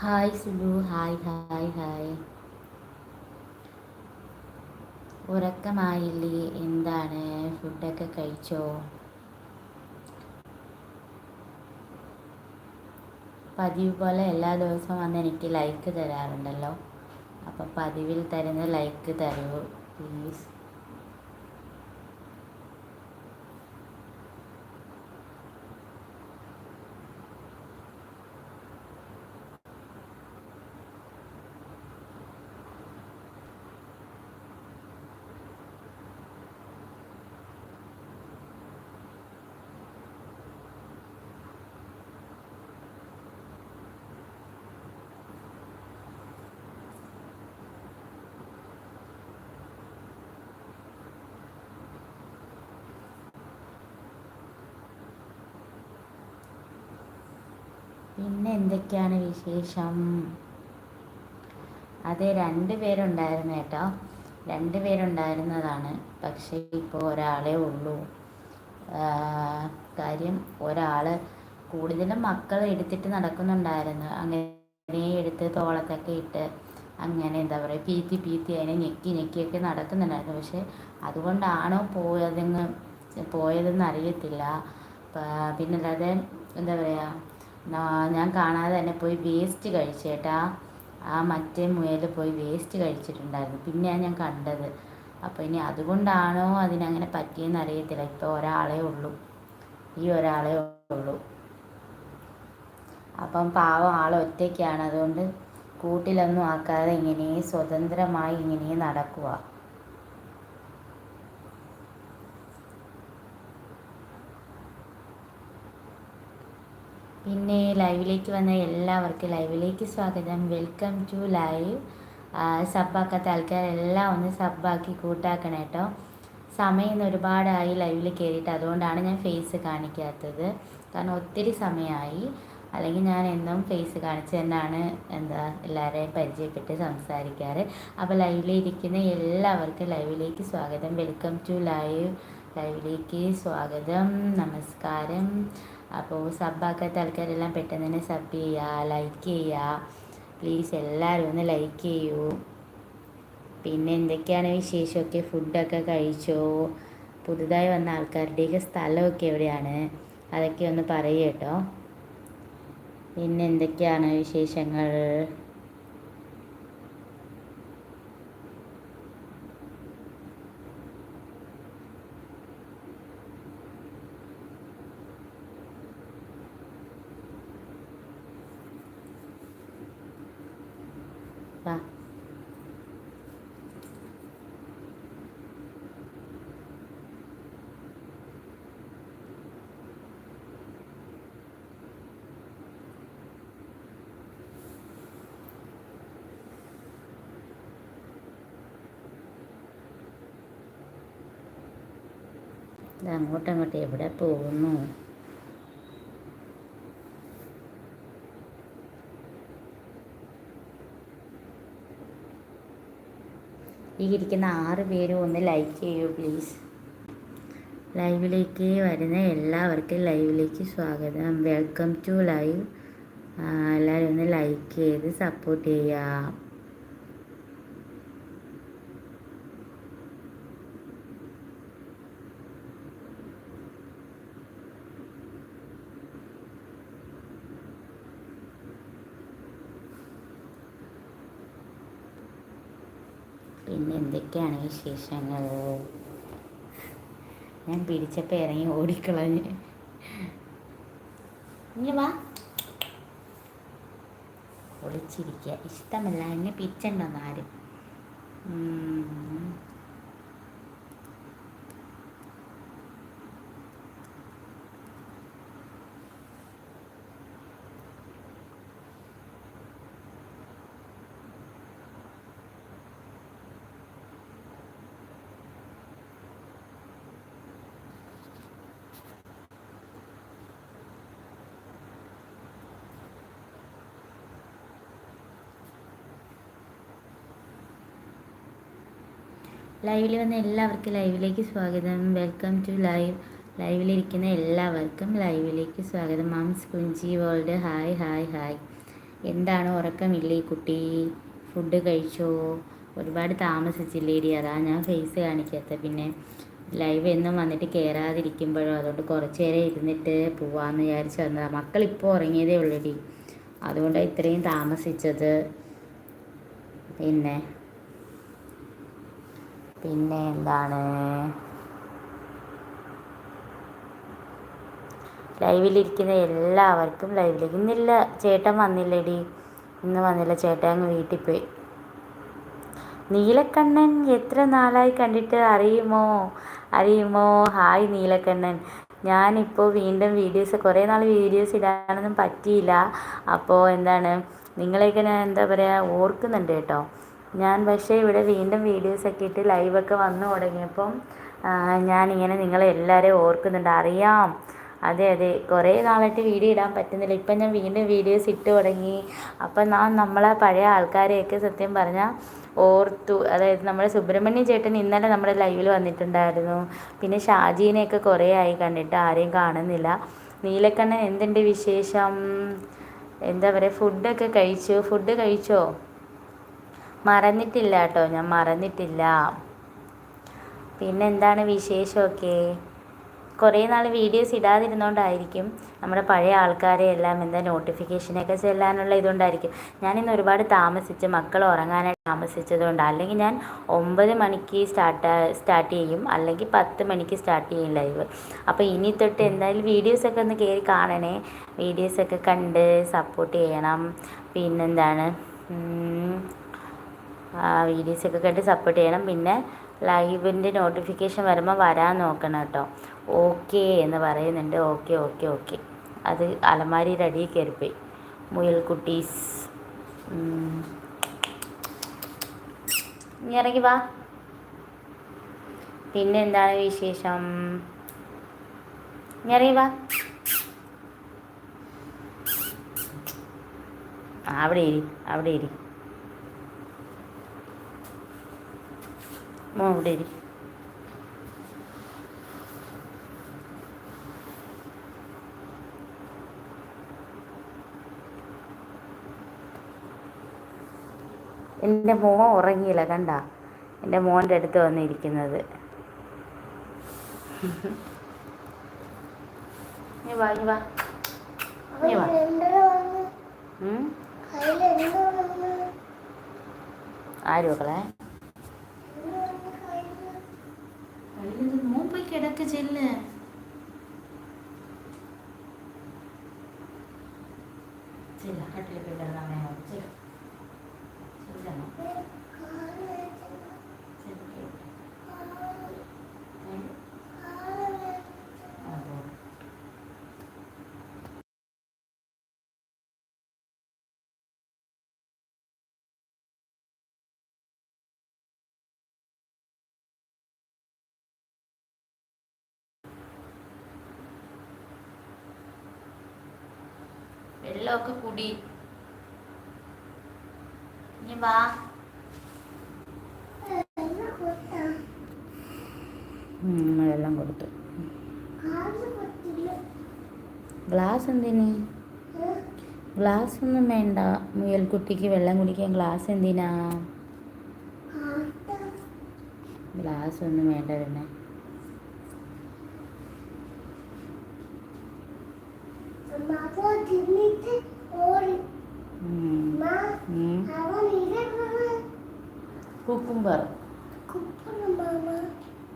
Hi Sulu hi hi hi ഉറക്കമായില്ലേ? എന്താണ്? ഫുഡൊക്കെ കഴിച്ചോ? പതിവ് പോലെ എല്ലാ ദിവസവും വന്ന് എനിക്ക് ലൈക്ക് തരാറുണ്ടല്ലോ. അപ്പോൾ പതിവിൽ തരുന്ന ലൈക്ക് തരൂ പ്ലീസ് പിന്നെ എന്തൊക്കെയാണ് വിശേഷം? അതെ രണ്ട് പേരുണ്ടായിരുന്നു കേട്ടോ. രണ്ട് പേരുണ്ടായിരുന്നതാണ്. പക്ഷേ ഇപ്പോൾ ഒരാളേ ഉള്ളൂ. കാര്യം ഒരാൾ കൂടുതലും മക്കൾ എടുത്തിട്ട് നടക്കുന്നുണ്ടായിരുന്നു. അങ്ങനെ എടുത്ത് തോളത്തൊക്കെ ഇട്ട് അങ്ങനെ എന്താ പറയുക പീത്തി പീത്തി അതിനെ ഞെക്കി ഞെക്കിയൊക്കെ നടക്കുന്നുണ്ടായിരുന്നു. പക്ഷേ അതുകൊണ്ടാണോ പോയതെന്ന് പോയതെന്ന് അറിയത്തില്ല. പിന്നല്ലാതെ എന്താ പറയുക ഞാൻ കാണാതെ തന്നെ പോയി വേസ്റ്റ് കഴിച്ചേട്ടാ. ആ മറ്റേ മുയൽ പോയി വേസ്റ്റ് കഴിച്ചിട്ടുണ്ടായിരുന്നു. പിന്നെയാണ് ഞാൻ കണ്ടത്. അപ്പോൾ ഇനി അതുകൊണ്ടാണോ അതിനങ്ങനെ പറ്റിയെന്ന് അറിയത്തില്ല. ഇപ്പോൾ ഒരാളേ ഉള്ളൂ. ഈ ഒരാളേ ഉള്ളൂ. അപ്പം പാവം ആൾ ഒറ്റയ്ക്കാണ്. അതുകൊണ്ട് കൂട്ടിലൊന്നും ആക്കാതെ ഇങ്ങനെ സ്വതന്ത്രമായി ഇങ്ങനെ നടക്കുക പിന്നെ ലൈവിലേക്ക് വന്ന എല്ലാവർക്കും ലൈവിലേക്ക് സ്വാഗതം. വെൽക്കം ടു ലൈവ് സബ്ബാക്കാത്ത ആൾക്കാരെല്ലാം ഒന്ന് സബ്ബാക്കി കൂട്ടാക്കണം കേട്ടോ സമയം ഇന്ന് ഒരുപാടായി ലൈവിൽ കയറിയിട്ട് അതുകൊണ്ടാണ് ഞാൻ ഫേസ് കാണിക്കാത്തത്. കാരണം ഒത്തിരി സമയമായി. അല്ലെങ്കിൽ ഞാൻ എന്നും ഫേസ് കാണിച്ച് തന്നെയാണ് എന്താ എല്ലാവരെയും പരിചയപ്പെട്ട് സംസാരിക്കാറ്. അപ്പോൾ ലൈവിലിരിക്കുന്ന എല്ലാവർക്കും ലൈവിലേക്ക് സ്വാഗതം. വെൽക്കം ടു ലൈവ് ലൈവിലേക്ക് സ്വാഗതം. നമസ്കാരം. അപ്പോൾ സബ്ബാക്കാത്ത ആൾക്കാരെല്ലാം പെട്ടെന്ന് തന്നെ സബ് ചെയ്യുക ലൈക്ക് ചെയ്യുക. പ്ലീസ് എല്ലാവരും ഒന്ന് ലൈക്ക് ചെയ്യൂ. പിന്നെ എന്തൊക്കെയാണ് വിശേഷമൊക്കെ? ഫുഡൊക്കെ കഴിച്ചോ? പുതുതായി വന്ന ആൾക്കാരുടെയൊക്കെ സ്ഥലമൊക്കെ എവിടെയാണ്? അതൊക്കെ ഒന്ന് പറയൂ കേട്ടോ. പിന്നെ എന്തൊക്കെയാണ് വിശേഷങ്ങൾ? വാ അങ്ങോട്ടങ്ങോട്ട് എവിടെ പോകുന്നു ഈ ഇരിക്കുന്ന ആറ് പേരും ഒന്ന് ലൈക്ക് ചെയ്യൂ പ്ലീസ് ലൈവിലേക്ക് വരുന്ന എല്ലാവർക്കും ലൈവിലേക്ക് സ്വാഗതം. വെൽക്കം ടു ലൈവ് എല്ലാവരും ഒന്ന് ലൈക്ക് ചെയ്ത് സപ്പോർട്ട് ചെയ്യുക. പിന്നെ എന്തൊക്കെയാണ് വിശേഷങ്ങൾ? ഞാൻ പിടിച്ചപ്പോൾ ഇറങ്ങി ഓടിക്കളഞ്ഞ്. ഇനി വാ. ഒളിച്ചിരിക്കുക ഇഷ്ടമല്ല. എന്നെ പിച്ചണ്ടോ ആരും. ലൈവിൽ വന്ന എല്ലാവർക്കും ലൈവിലേക്ക് സ്വാഗതം. വെൽക്കം ടു ലൈവ് ലൈവിലിരിക്കുന്ന എല്ലാവർക്കും ലൈവിലേക്ക് സ്വാഗതം. മാംസ് കുഞ്ചി വേൾഡ് ഹായ് ഹായ് ഹായ് എന്താണ് ഉറക്കമില്ലേ കുട്ടി? ഫുഡ് കഴിച്ചോ? ഒരുപാട് താമസിച്ചില്ലേടി. അതാ ഞാൻ ഫേസ് കാണിക്കാത്ത. പിന്നെ ലൈവ് എന്നും വന്നിട്ട് കയറാതിരിക്കുമ്പോഴോ അതുകൊണ്ട് കുറച്ച് നേരം ഇരുന്നിട്ട് പോവാമെന്ന് വിചാരിച്ച് വന്നതാണ് മക്കളിപ്പോൾ ഉറങ്ങിയതേ ഉള്ളൂടി. അതുകൊണ്ടാണ് ഇത്രയും താമസിച്ചത്. പിന്നെ പിന്നെ എന്താണ് ലൈവിലിരിക്കുന്ന എല്ലാവർക്കും ലൈവിലേക്ക്. ഇന്നില്ല ചേട്ടൻ വന്നില്ലടി. ഇന്ന് വന്നില്ല. ചേട്ടൻ അങ്ങ് വീട്ടിൽ പോയി. നീലക്കണ്ണൻ എത്ര നാളായി കണ്ടിട്ട് അറിയുമോ? അറിയുമോ? ഹായ് നീലക്കണ്ണൻ. ഞാനിപ്പോൾ വീണ്ടും വീഡിയോസ് കുറേ നാൾ വീഡിയോസ് ഇടാനൊന്നും പറ്റിയില്ല. അപ്പോൾ എന്താണ്? നിങ്ങളെയൊക്കെ ഞാൻ എന്താ പറയുക ഓർക്കുന്നുണ്ട് കേട്ടോ. ഞാൻ പക്ഷേ ഇവിടെ വീണ്ടും വീഡിയോസൊക്കെ ഇട്ട് ലൈവൊക്കെ വന്നു തുടങ്ങിയപ്പം ഞാനിങ്ങനെ നിങ്ങളെല്ലാവരെയും ഓർക്കുന്നുണ്ട്. അറിയാം. അതെ അതെ. കുറേ നാളായിട്ട് വീഡിയോ ഇടാൻ പറ്റുന്നില്ല. ഇപ്പം ഞാൻ വീണ്ടും വീഡിയോസ് ഇട്ട് തുടങ്ങി. അപ്പം നാം നമ്മളെ പഴയ ആൾക്കാരെയൊക്കെ സത്യം പറഞ്ഞാൽ ഓർത്തു. അതായത് നമ്മുടെ സുബ്രഹ്മണ്യ ചേട്ടൻ ഇന്നലെ നമ്മുടെ ലൈവിൽ വന്നിട്ടുണ്ടായിരുന്നു. പിന്നെ ഷാജീനെയൊക്കെ കുറേ ആയി കണ്ടിട്ട് ആരെയും കാണുന്നില്ല. നീലക്കണ്ണൻ എന്തുണ്ട് വിശേഷം? എന്താ പറയുക ഫുഡൊക്കെ കഴിച്ചു? ഫുഡ് കഴിച്ചോ? മറന്നിട്ടില്ല കേട്ടോ. ഞാൻ മറന്നിട്ടില്ല. പിന്നെന്താണ് വിശേഷമൊക്കെ? കുറേ നാൾ വീഡിയോസ് ഇടാതിരുന്നതുകൊണ്ടായിരിക്കും നമ്മുടെ പഴയ ആൾക്കാരെ എല്ലാം എന്താ നോട്ടിഫിക്കേഷനൊക്കെ ചെല്ലാനുള്ള ഇതുകൊണ്ടായിരിക്കും. ഞാനിന്ന് ഒരുപാട് താമസിച്ച് മക്കൾ ഉറങ്ങാനായിട്ട് താമസിച്ചതുകൊണ്ട് അല്ലെങ്കിൽ ഞാൻ ഒമ്പത് മണിക്ക് സ്റ്റാർട്ട് സ്റ്റാർട്ട് ചെയ്യും. അല്ലെങ്കിൽ പത്ത് മണിക്ക് സ്റ്റാർട്ട് ചെയ്യും ലൈവ്. അപ്പോൾ ഇനി തൊട്ട് എന്തായാലും വീഡിയോസൊക്കെ ഒന്ന് കയറി കാണണേ. വീഡിയോസൊക്കെ കണ്ട് സപ്പോർട്ട് ചെയ്യണം. പിന്നെന്താണ്? വീഡിയോസൊക്കെ കണ്ട് സപ്പോർട്ട് ചെയ്യണം. പിന്നെ ലൈവിന്റെ നോട്ടിഫിക്കേഷൻ വരുമ്പോൾ വരാൻ നോക്കണം കേട്ടോ ഓക്കെ എന്ന് പറയുന്നുണ്ട്. ഓക്കെ ഓക്കെ ഓക്കെ അത് അലമാരി അടിയിൽ കയറിപ്പോയി. മുയൽക്കുട്ടീസ്. ഇനി ഇറങ്ങി വാ. പിന്നെ എന്താണ് വിശേഷം? ഇനി ഇറങ്ങി വാ. അവിടെ ഇരി അവിടെ ഇരി. മോ അവിടെ ഇരി. എന്റെ മോൻ ഉറങ്ങിയില്ല കണ്ട? എന്റെ മോന്റെ അടുത്ത് വന്നിരിക്കുന്നത്. നീ വാ നീ വാ. നീ വാ. ആര് മക്കളെ? எனக்கு ஜில்லு. சரி கட்டில் போய்ட்டு வராங்க சரி. சரி വെള്ളമൊക്കെ കുടി. ഇനി വാ. വെള്ളം കൊടുത്തു. ഗ്ലാസ് എന്തിന്? ഗ്ലാസ് ഒന്നും വേണ്ട. മുയൽക്കുട്ടിക്ക് വെള്ളം കുടിക്കാൻ ഗ്ലാസ് എന്തിനാ? ഗ്ലാസ് ഒന്നും വേണ്ട പിന്നെ. കുക്കുംബർ.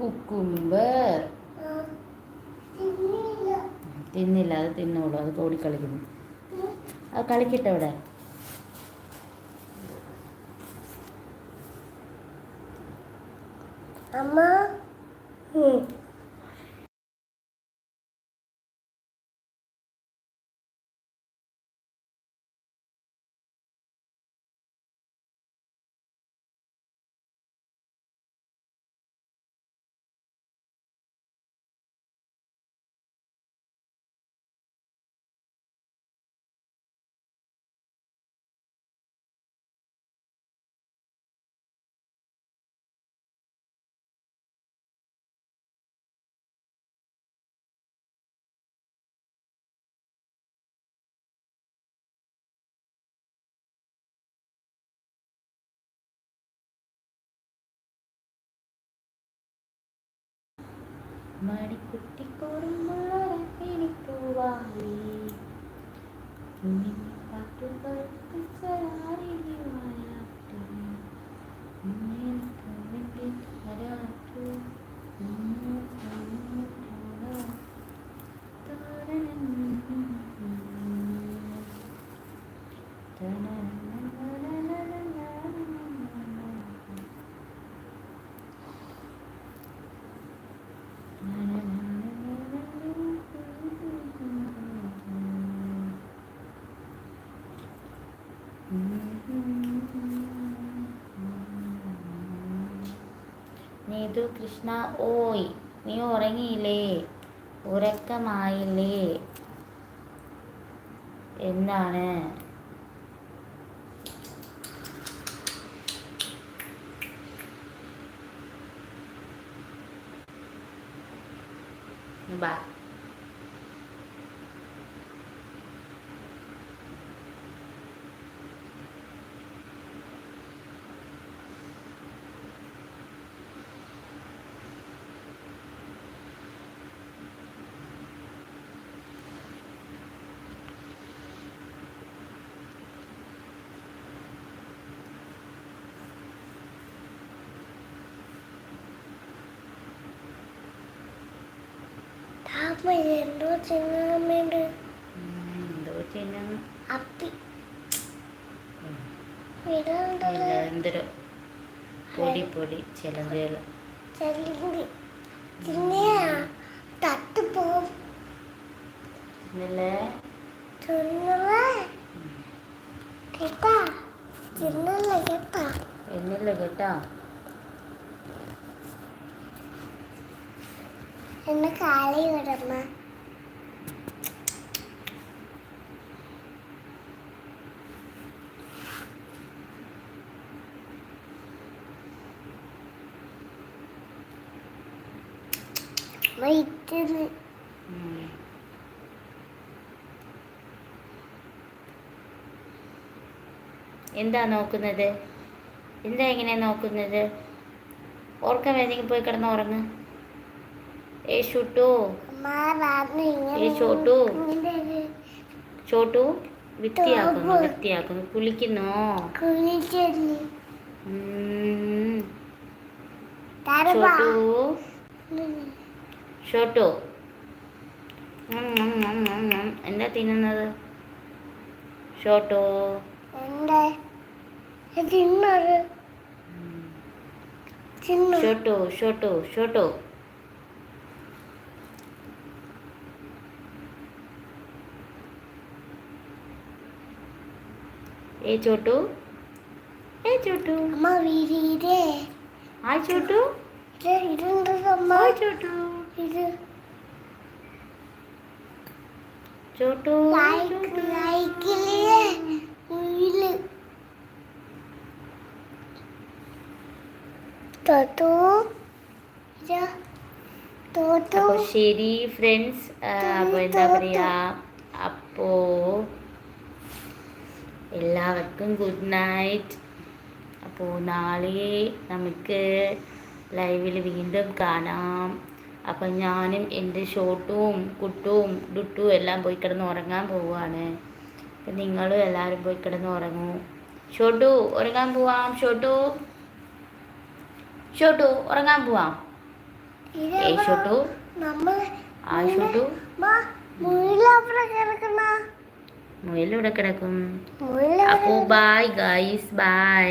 കുക്കുംബർ. തിന്നില്ല. അത് തിന്നോളൂ അത് ഓടിക്കളിക്കുന്നു അത് കളിക്കട്ടെ അവിടെ? അമ്മ மடிக்குட்டி கூறும் மலரப்பிடி பூவாளி നീതു കൃഷ്ണ ഓയ് നീ ഉറങ്ങിയില്ലേ? ഉറക്കമായില്ലേ? എന്താണ് ബാ അപ്പൊ എന്തോ എന്തോ അപ്പി എന്തൊരു പൊടി പൊടി പിന്നെ തട്ട് ചിന്നല്ലേ എന്നില്ല കേട്ടോ എന്നെ കാലി വിടമ്മ എന്താ നോക്കുന്നത്? എന്താ ഇങ്ങനെ നോക്കുന്നത്? ഓർക്കം വേണമെങ്കിൽ പോയി കിടന്ന് ഉറങ്ങ്. ഷുട്ടു. രാത്രി ഏ ഷോട്ടു. ഇങ്ങനെ ചോട്ടു വൃത്തിയാക്കുന്നു വൃത്തിയാക്കുന്നു കുളിക്കുന്നോ? ഷോട്ടു. ഉം. എന്താ തിന്നുന്നത്? ഷോട്ടു. ഷോട്ടോ ഷോട്ടോ ഷോട്ടോ ഷോട്ടു ഷോട്ടു ഷോട്ടു. ഏ ചോട്ടു ഏ ചോട്ടു അമ്മ വീരേ ആ ചോട്ടു ഇത് ഇതുണ്ട് അമ്മ ആ ചോട്ടു ഇത് ചോട്ടു ലൈക്ക് ചോട്ടു. ലൈക്കില്ലേ ഉയിൽ തോട്ടു ഇത് തോട്ടു അപ്പോൾ ശരി ഫ്രണ്ട്സ് അപ്പോൾ എന്താ പറയുക അപ്പോൾ എല്ലാവർക്കും ഗുഡ് നൈറ്റ് അപ്പോൾ നാളെ നമുക്ക് ലൈവിൽ വീണ്ടും കാണാം. അപ്പം ഞാനും എന്റെ ഷോട്ടും കുട്ടും ഡുട്ടും എല്ലാം പോയി കിടന്ന് ഉറങ്ങാൻ പോവുകയാണ്. അപ്പം നിങ്ങളും എല്ലാവരും പോയി കിടന്ന് ഉറങ്ങൂ. ഷോട്ടു ഉറങ്ങാൻ പോവാം ഷോട്ടു. ഷോട്ടു ഉറങ്ങാൻ പോവാം. ഏ ഷോട്ടു. ആ ഷോട്ടു. മുയിലവിടെ കിടക്കണ മുയലിവിടെ കിടക്കും മുയില അപ്പോ bye guys bye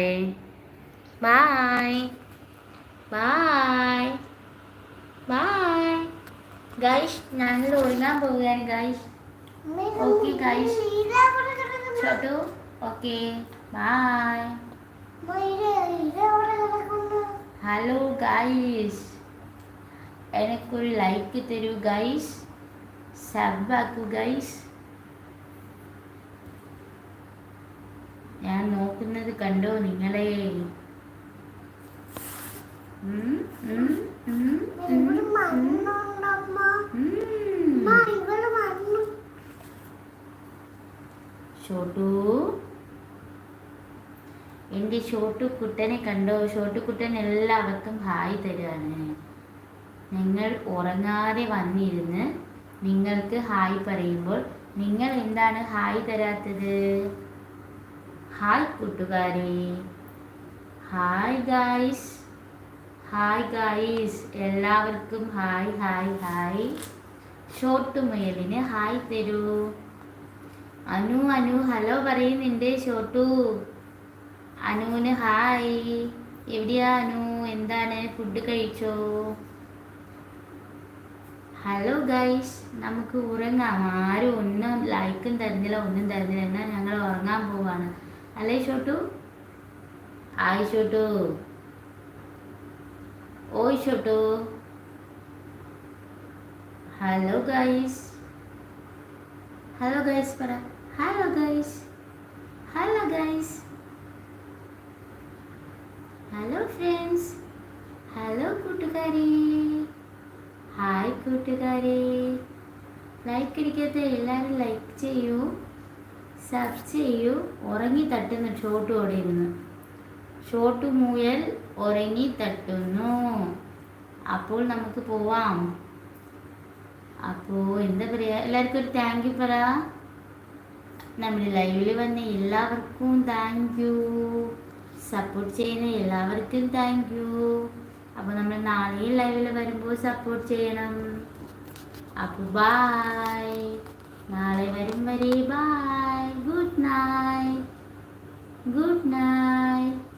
bye bye bye guys ഞങ്ങൾ ഉറങ്ങാൻ പോവുകയാണ് ഗൈസ് Okay, guys. മുയിലവിടെ കിടക്കണ ചോട്ടു ഓക്കെ ബൈ മുയില ഇതവിടെ കിടക്കുന്നു ഹലോ ഗൈസ് എനിക്കൊരു ലൈക്ക് തരൂ ഗൈസ് സബാക്കു ഗൈസ് ഞാൻ നോക്കുന്നത് കണ്ടോ നിങ്ങളെ? ഷോട്ടു. എന്റെ ഷോട്ടു കുട്ടനെ കണ്ടോ? ഷോട്ടു കുട്ടൻ എല്ലാവർക്കും ഹായ് തരുവാണ് നിങ്ങൾ ഉറങ്ങാതെ വന്നിരുന്ന് നിങ്ങൾക്ക് ഹായ് പറയുമ്പോൾ നിങ്ങൾ എന്താണ് ഹായ് തരാത്തത്? ഹായ് കൂട്ടുകാരെ ഹായ് ഗായ്സ് ഹായ് ഗായ്സ് എല്ലാവർക്കും ഹായ് ഹായ് ഹായ് ഷോട്ട് മുയലിന് ഹായ് തരൂ. അനു അനു ഹലോ പറയുന്നുണ്ട് ഷോട്ടു. അനുവിന് ഹായ് എവിടെയാ അനു? എന്താണ്? ഫുഡ് കഴിച്ചോ? ഹലോ ഗൈസ് നമുക്ക് ഉറങ്ങാം. ആരും ഒന്നും ലൈക്കും തരുന്നില്ല ഒന്നും തരുന്നില്ല. എന്നാൽ ഞങ്ങൾ ഉറങ്ങാൻ പോവാണ്. അല്ലേ ഷോട്ടു ആയ് ഷോട്ടു ഓയ് ഷോട്ടു ഹലോ ഗൈസ് ഹലോ ഗൈസ് പറ hello guys hello guys hello friends hello കൂട്ടുകാരി. ഹായ് കൂട്ടുകാരി. ലൈക്ക് അടിക്കാത്ത എല്ലാവരും ലൈക്ക് ചെയ്യൂ. സബ് ചെയ്യൂ. ഉറങ്ങി തട്ടുന്നു. ഷോട്ട് ഓടി ഇരുന്ന് ഷോട്ട് മൂയൽ ഉറങ്ങി തട്ടുന്നു. അപ്പോൾ നമുക്ക് പോവാം. അപ്പോൾ എന്താ പറയുക എല്ലാവർക്കും ഒരു താങ്ക് യു പറ. നമ്മുടെ ലൈവിൽ വന്ന എല്ലാവർക്കും താങ്ക് യു സപ്പോർട്ട് ചെയ്യുന്ന എല്ലാവർക്കും താങ്ക് യു അപ്പോൾ നമ്മൾ നാളെയും ലൈവിൽ വരുമ്പോൾ സപ്പോർട്ട് ചെയ്യണം. അപ്പോൾ ബായ് നാളെ വരും വരെ. Bye good night good night